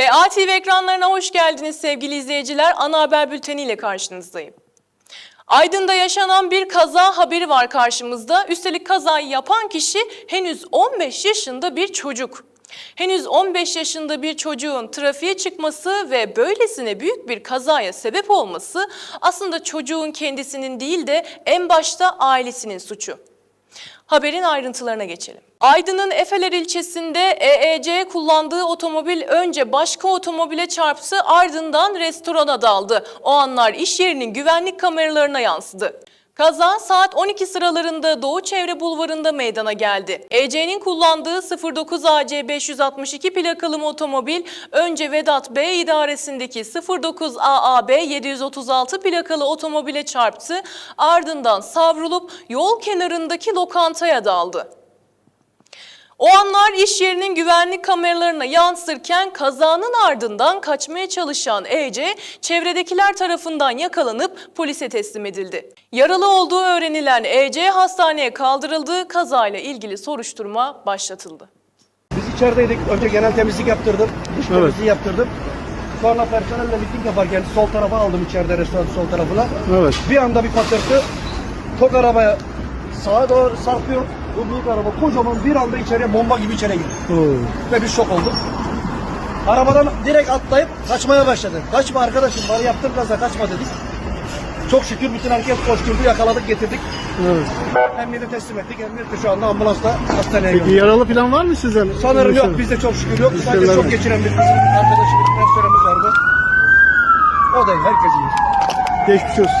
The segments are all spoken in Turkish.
PA TV ekranlarına hoş geldiniz sevgili izleyiciler. Ana haber bülteni ile karşınızdayım. Aydın'da yaşanan bir kaza haberi var karşımızda. Üstelik kazayı yapan kişi henüz 15 yaşında bir çocuk. Henüz 15 yaşında bir çocuğun trafiğe çıkması ve böylesine büyük bir kazaya sebep olması aslında çocuğun kendisinin değil de en başta ailesinin suçu. Haberin ayrıntılarına geçelim. Aydın'ın Efeler ilçesinde EEC kullandığı otomobil önce başka otomobile çarptı ardından restorana daldı. O anlar iş yerinin güvenlik kameralarına yansıdı. Kaza saat 12 sıralarında Doğu Çevre Bulvarı'nda meydana geldi. EC'nin kullandığı 09 AC 562 plakalı otomobil önce Vedat B idaresindeki 09 AAB 736 plakalı otomobile çarptı ardından savrulup yol kenarındaki lokantaya daldı. O anlar iş yerinin güvenlik kameralarına yansırken kazanın ardından kaçmaya çalışan EC çevredekiler tarafından yakalanıp polise teslim edildi. Yaralı olduğu öğrenilen EC hastaneye kaldırıldı, kazayla ilgili soruşturma başlatıldı. Biz içerideydik. Önce genel temizlik yaptırdım. Dış temizliği yaptırdım. Sonra personelle miting yaparken sol tarafa aldım içeride restoran sol tarafına. Evet. Bir anda bir patırtı. Tok arabaya sağa doğru sarkıyor. Bu büyük araba kocaman bir anda içeriye bomba gibi içeri girdi. Oo. Ve biz şok olduk. Arabadan direkt atlayıp kaçmaya başladı. Kaçma arkadaşım bari yaptım kaza kaçma dedik. Çok şükür bütün herkes koşturdu yakaladık getirdik. Evet. Emniyete teslim ettik. Emniyet de şu anda ambulansla hastaneye Peki yaralı falan var mı sizden? Sanırım yok Yaşayan? bizde çok şükür yok. Sadece çok mi? geçiren bir arkadaşımız, personelimiz vardı. O da iyi, herkes iyi. Geçmiş olsun.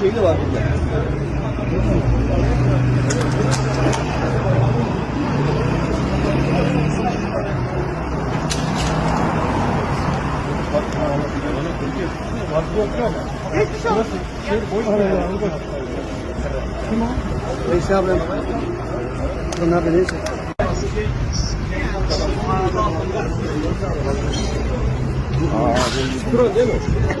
Şeyli var burada. Neyse abi. Bunlar da neyse. Aa, değil mi?